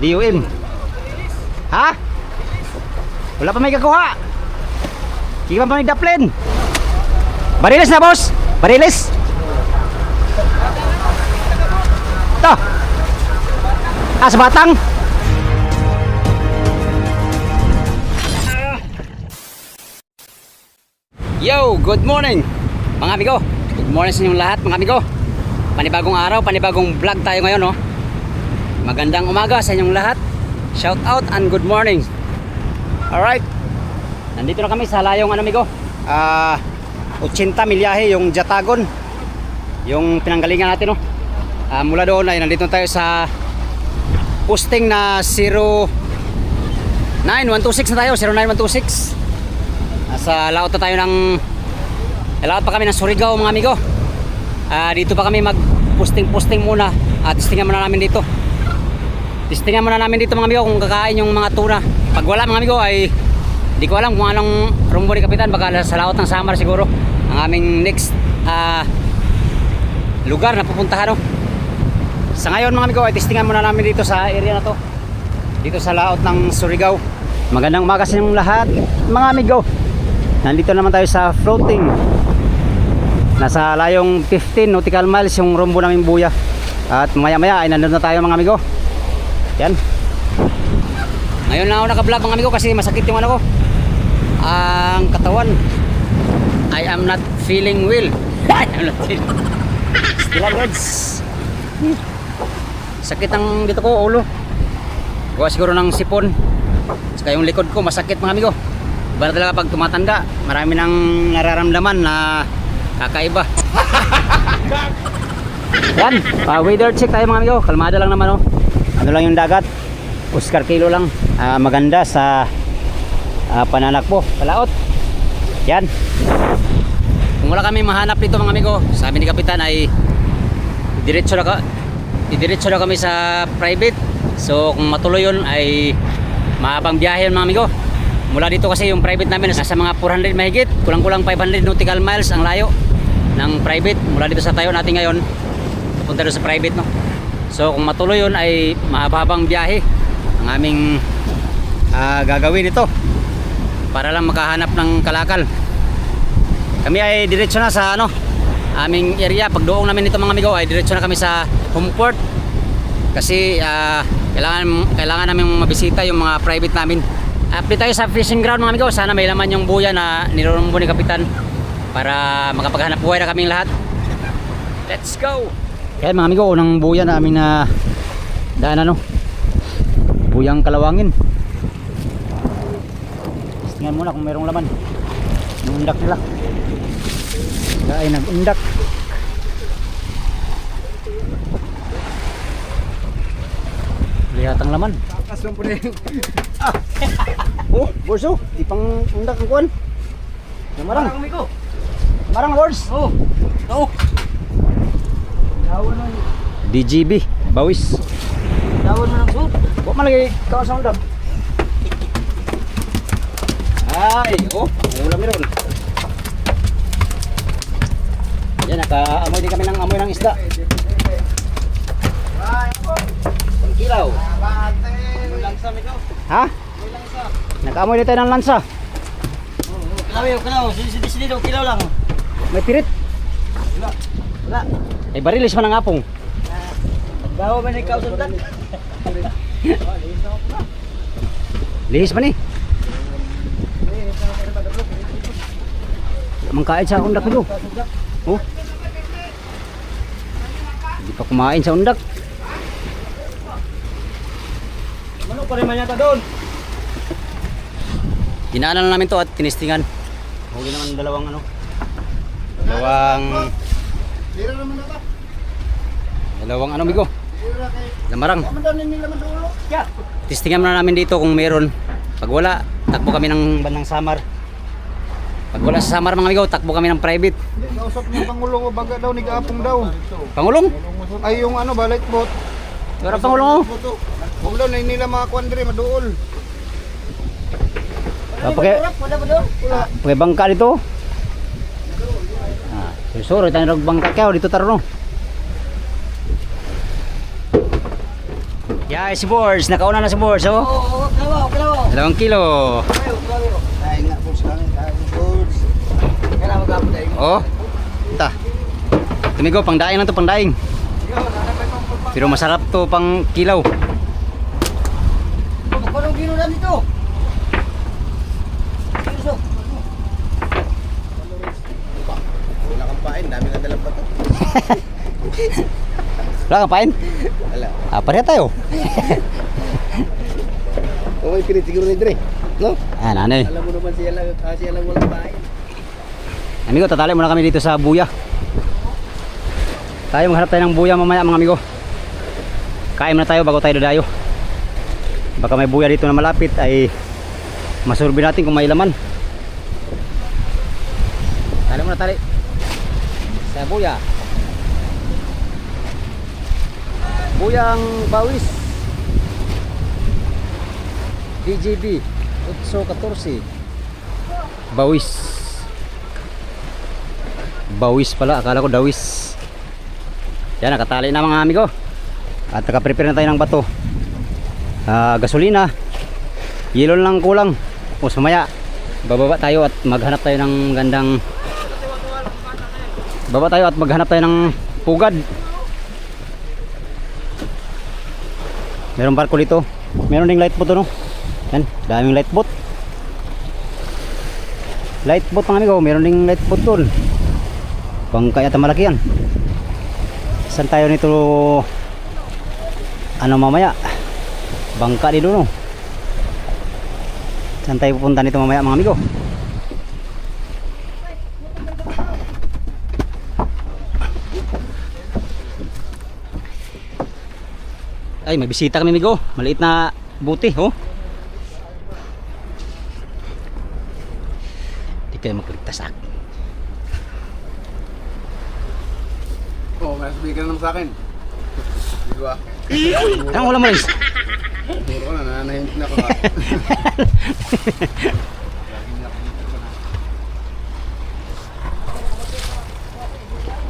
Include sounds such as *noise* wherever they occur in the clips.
DUM. Ha? Wala pa may kakuha. Hindi pa may daplin. Bariles na boss. Bariles. Ito. Ah, batang. Yo, good morning mga amigo. Good morning sa inyong lahat mga amigo. Panibagong araw, panibagong vlog tayo ngayon no. Magandang umaga sa inyong lahat. Shout out and good morning. Alright. Nandito na kami sa layong ano amigo. Ah, 80 milyahe yung Jatagon. Yung pinanggalingan natin no. Ah, mula doon ay nandito tayo sa posting na 09126 na tayo, 09126. Nasa laot na tayo ng laot pa kami ng Surigao mga amigo. Ah, dito pa kami mag-posting-posting muna at testingan muna namin dito. Testingan muna namin dito mga amigo kung kakain yung mga tuna. Pag wala mga amigo ay di ko alam kung anong rumbo ni Kapitan baka sa laot ng Samar siguro ang aming next ah, lugar na pupuntahan no. Sa ngayon mga amigo ay testingan muna namin dito sa area na to. Dito sa laot ng Surigao. Magandang umaga sa inyong lahat mga amigo. Nandito naman tayo sa floating. Nasa layong 15 nautical miles yung rumbo namin buya. At maya maya ay nandun na tayo mga amigo. Yan. Ngayon na ako naka-vlog mga amigo kasi masakit yung ano ko. Ang katawan. I am not feeling well. *laughs* I not feeling. Still. Sakit ang dito ko ulo. Gawa siguro ng sipon. Saka yung likod ko masakit mga amigo. Iba talaga pag tumatanda, marami nang nararamdaman na kakaiba. *laughs* Yan, uh, weather check tayo mga amigo. Kalmada lang naman oh. Ano lang yung dagat. Oscar kilo lang. Ah, maganda sa uh, pananakbo, palaot. Yan. Kung wala kami mahanap dito mga amigo, sabi ni Kapitan ay diretso na ka didiretso na kami sa private. So kung matuloy yun ay mahabang biyahe yun mga amigo. Mula dito kasi yung private namin nasa mga 400 mahigit, kulang-kulang 500 nautical miles ang layo ng private. Mula dito sa tayo natin ngayon, pupunta doon sa private no. So kung matuloy yun ay mahabang biyahe ang aming ah, gagawin ito para lang makahanap ng kalakal. Kami ay diretso na sa ano, aming area. Pag doong namin dito mga amigo ay diretso na kami sa home port. Kasi ah, kailangan kailangan namin mabisita yung mga private namin. Update tayo sa fishing ground mga amigo. Sana may laman yung buya na nirurumbo ni Kapitan para makapaghanap buhay na kaming lahat. Let's go! Kaya mga amigo, unang buya namin na daan ano. Buyang kalawangin. Tingnan muna kung mayroong laman. Yung undak nila. Ay, nag-undak. Lihatang laman. Takas lang po na yung *laughs* Oh, burso, ipang undak ang kuan. Namarang, amigo. marang words. Oh. Oh. DGB, bawis. Dawan man ang soup. Huwag man lagi kawan sa undak. Ay, oh, ulam meron. Yan, nakaamoy din kami ng amoy ng isda. Ang kilaw. Langsa amigo. Ha? Nakaamoy din tayo ng lansa. Kilaw yun, kilaw. Sini sini daw kilaw lang. May pirit. Wala. Ay, barilis man ang apong. Dawan man ikaw sundan. Lihis man eh. Mangkain sa undak ko. Oh. Hindi pa kumain sa undak. Ano pa rin man yata doon? Dinaanan na namin to at tinistingan. Huli naman dalawang ano. Dalawang Dira naman na ba? dalawang ano bigo. Dira kay. Lamarang. Daw nila man dulo. Ya. Tistingan muna namin dito kung meron. Pag wala, takbo kami ng bandang Samar. Pag wala sa Samar mga amigo, takbo kami ng private. Kausap niya pangulong o baga daw ni Gaapong daw. Pangulong? Ay yung ano balik bot. Wala pangulong oh. Boto. Kung daw na nila mga kwandre maduol. Pagka, Wala ba daw? Wala. pagka bangka dito. Susuro tayo ng bangka kaya dito taro. Yeah, si Boards. Nakauna na si Boards, Oo, oh. oo. Dalawang kilo. Amin, kaya goods. Kaya magkapon tayo. Oh. Ta. Tumigo, pangdaing lang to, pangdaing. Pero masarap to pang kilaw. Magpanong kilo na dito. Kilos, oh. Pain, dami nga dalang bato. *laughs* Wala kang pain? Wala. Ah, pareha tayo. O may pilit siguro ni Dre. No? Ah, nanay. Alam mo naman siya lang, ah, siya lang walang pain. Amigo, tatali muna kami dito sa buya. Tayo maghanap tayo ng buya mamaya mga amigo. Kain muna tayo bago tayo dadayo. Baka may buya dito na malapit ay masurbi natin kung may laman. Tali muna tali. Sa buya. Buyang bawis. DJB 814. Bawis. Bawis pala, akala ko dawis. Yan, nakatali na mga amigo. At nakaprepare na tayo ng bato. Ah, gasolina. Yelo lang kulang. O sumaya, bababa tayo at maghanap tayo ng gandang Baba tayo at maghanap tayo ng pugad. Merong barko dito. Meron ding light boat no. Yan, daming light boat. Light boat mga amigo, meron ding light boat doon. Bangka yata malaki yan. Saan tayo nito ano mamaya? Bangka doon. no? Saan tayo pupunta nito mamaya mga amigo? Ay, may bisita kami amigo. Maliit na buti, oh. Di kayo magligtas sa akin. Oo, oh, may sabihin ka na naman sa akin. Di ba? *laughs* Anong ulam mo, Riz? Turo ko na, nananahimik na ako ha.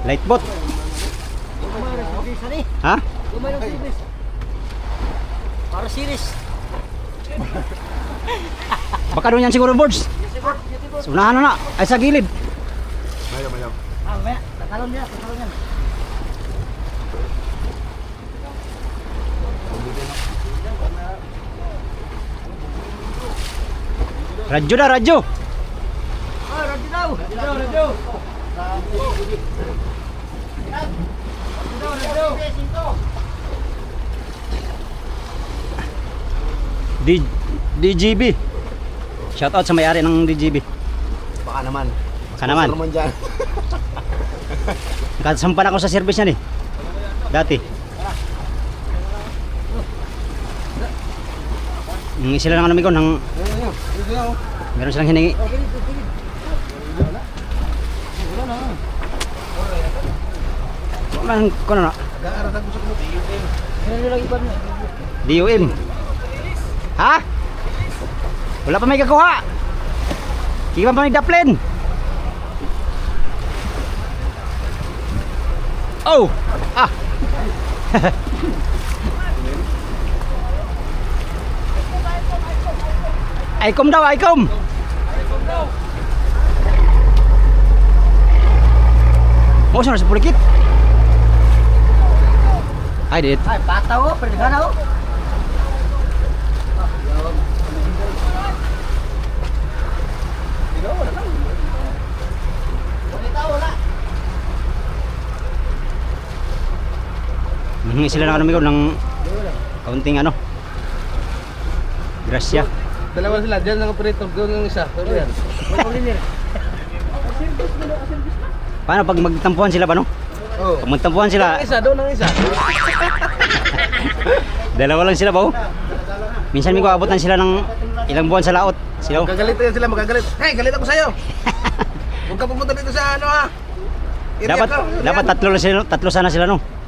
Light boat. Gumay na service, ani. Ha? Gumay na service. Para series. *laughs* Baka doon yan siguro boards. So, unahan na na. Ay sa gilid. Mayo, mayo. Ah, mamaya. Tatalon niya, tatalon niya. Radyo na, radyo. Ah, radyo daw. Radyo, radyo. D DGB. Shout out sa may-ari ng DGB. Baka naman. Baka naman. Sponsor dyan. *laughs* Nakasampan ako sa service niyan eh. Dati. Hingi sila ng ano amigo, ng meron silang hiningi. Wala nang kuno na. Nag-aaratan ko sa kumuti. Ano nyo lang iban mo? DUM. Ha? Wala pa may kakuha. Iwan pa may daplin. Oh! Ah! *laughs* Aikom daw, aikom! Mo sa pulikit. Ay, dit. Ay, pataw, oh. Perdigana, oh. Hingi sila ng ano amigo ng kaunting ano. Grasya. Dalawa sila, dyan ang operator, doon ang isa. Doon yan. Paano pag magtampuhan sila ba no? Oo. Pag magtampuhan sila, Isa, doon ang isa. *laughs* dalawa lang sila ba? oh? Minsan may abutan sila ng ilang buwan sa laot. Sila. oh. Magagalit yan sila, magagalit. Hey, galit ako sa'yo. *laughs* Huwag ka pumunta dito sa ano ha. Area Dapat dapat tatlo sila, tatlo sana sila no.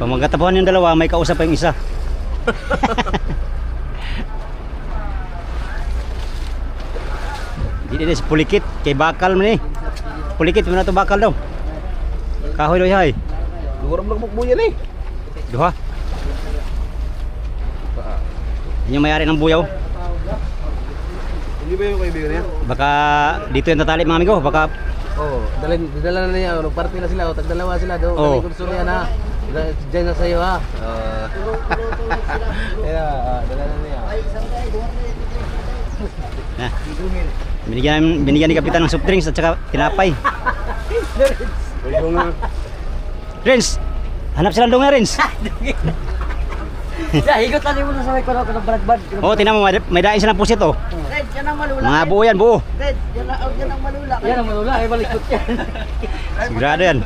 Pag magkatapuhan yung dalawa, may kausap pa yung isa. Di di si pulikit kay bakal man eh. Pulikit mo na to bakal daw. Kahoy daw hay. Luram lang bukbo yan eh. Duha. Yun yung mayari ng buyaw. Hindi ba yung kaibigan niya? Baka dito yung tatali mga amigo. Baka Oo, oh, dalhin, dala na niya. Ano, party na sila. Tagdalawa sila. Do, oh. gusto niya na. Diyan na sa'yo ha. *laughs* Oo. *laughs* Kaya, ah, dala na niya. na. Binigyan, binigyan ni Kapitan ng soft drinks at saka tinapay. Ito nga. Rins! Hanap silang dunga, Rins. Ya, *laughs* higot tadi mo na sa may kuno kuno balagbad. Oo, oh, tinan mo, may, may daing silang pusit oh. Red, yan ang malula. Mga buo yan, buo. Red, yan ang yan ang malula. Yan ang malula, ay balikot yan. Sigurado yan.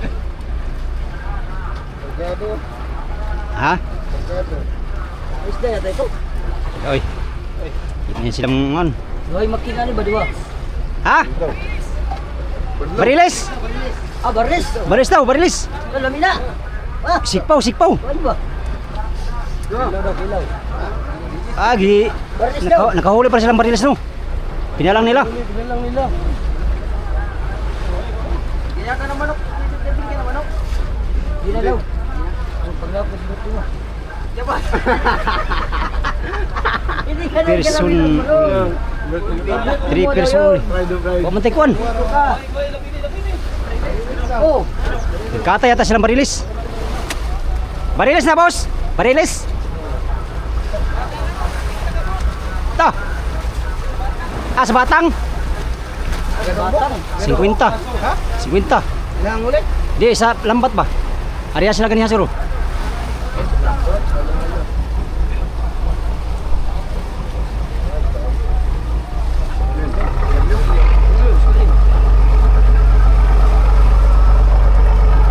Ha? Isda ya tayo. Oy. Yan silang on. Hoy, makina ni ba diwa? Ha? Barilis! Ah, baris. Baris daw, barilis! Lamina. Ah, Sikpaw, sikpaw! ano ba? Kilaw daw, kilaw. Ah, gi... Baris daw. Naka, nakahuli pa silang barilis no. Pinalang nila. Pinalang nila. Kaya ka na manok. Kaya *laughs* Person... Three person. Man tayo Oh, Nagkata yata silang barilis. Barilis na, boss! Barilis! Ito! Ah, sa batang? batang. 50. 50. Ilang ulit? Di, sa lambat ba? Ariya sila ganyan suro.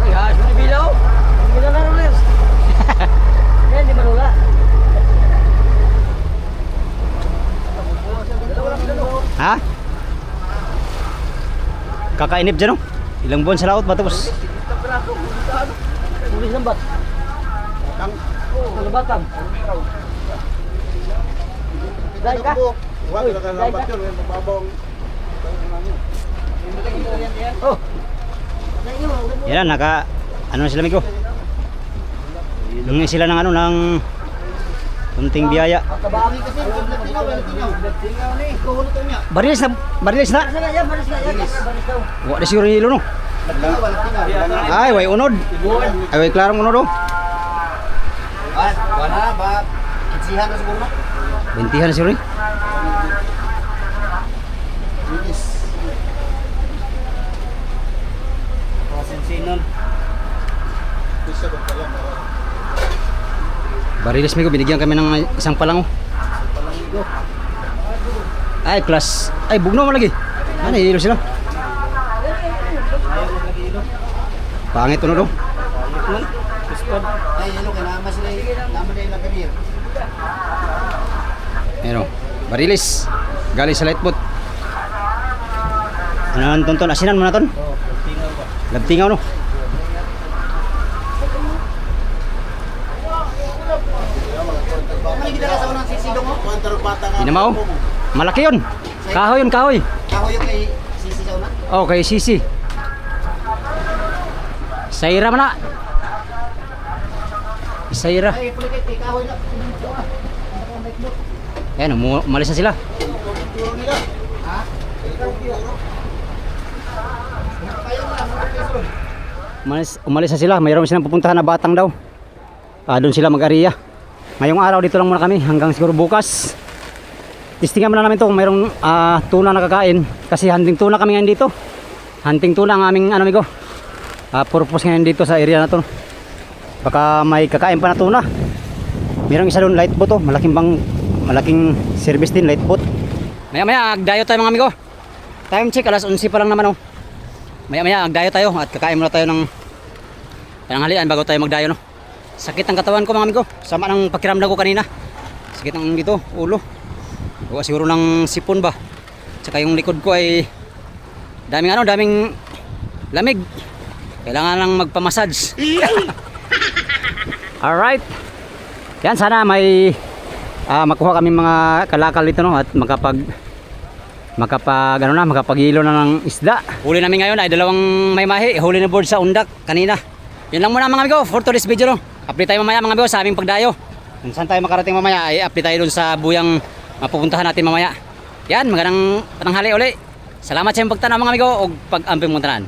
Ay, ha, sudah bilaw. Hindi na lang ulit. Yan, di malula. Ha? Kakainip dyan, no? Ilang buwan sa laot ba tapos? Pulis ng bat. Batang. Oh, batang. Dahil ka? Wag, nakalambat yun. Yung babawang... Oh. Yan na, naka... Ano na sila, amigo? Nung sila ng ano, ng... Kuhulot niya. Barilis na, barilis na. Wa na siguro hilo, no? Ay, way unod. Ay, way klarong unod, oh. Wala ba? Itsihan na siguro. Bintihan na siguro, eh. Barilis, amigo. Binigyan kami ng isang palango. Ay, class. Ay, bugno mo lagi. Ano, hilo sila. Pangit unod, oh. Ay, ano ka naman sila. Naman na yung nakarir. Ayan o. Barilis. Galing sa lightboat. Ano tonton? Asinan mo na ton? Labtingaw no? Ano yung ginagawa sa unang sisidong mo? Kuwantar bata nga. Inamaw. Malaki yun. Kahoy yun, kahoy. Ako yung kay sisi sa una? Oh, kay Sisi. Isaira man na. Kahoy na. Ayan, umalis na sila. Umalis, umalis na sila. Mayroon silang pupuntahan na batang daw. Ah, doon sila mag-ariya. Ngayong araw dito lang muna kami hanggang siguro bukas. Testingan muna namin to kung mayroong ah, tuna na kakain. Kasi hunting tuna kami ngayon dito. Hunting tuna ang aming ano amigo. Ah, purpose ngayon dito sa area na to. Baka may kakain pa na tuna. Mayroong isa doon light boat oh. Malaking bang malaking service din light boat. Maya maya agdayo tayo mga amigo. Time check alas 11 pa lang naman oh. Maya maya agdayo tayo at kakain muna tayo ng pananghalian bago tayo magdayo no. Sakit ang katawan ko mga amigo. Sama ng pakiramdam ko kanina. Sakit ng dito, ulo. Gawa siguro ng sipon ba. Tsaka yung likod ko ay daming ano, daming lamig. Kailangan lang magpamassage. *laughs* Alright. Yan, sana may ah, makuha kami mga kalakal dito no at makapag makapag ano na makapagilo na ng isda. Huli namin ngayon ay dalawang may mahi, huli na board sa undak kanina. Yun lang muna mga amigo for today's video no. Update tayo mamaya mga amigo sa aming pagdayo. Kung saan tayo makarating mamaya, ay update tayo dun sa buyang mapupuntahan natin mamaya. Yan, magandang patanghali uli. Salamat sa iyong pagtanaw mga amigo o pag-amping mong tanan.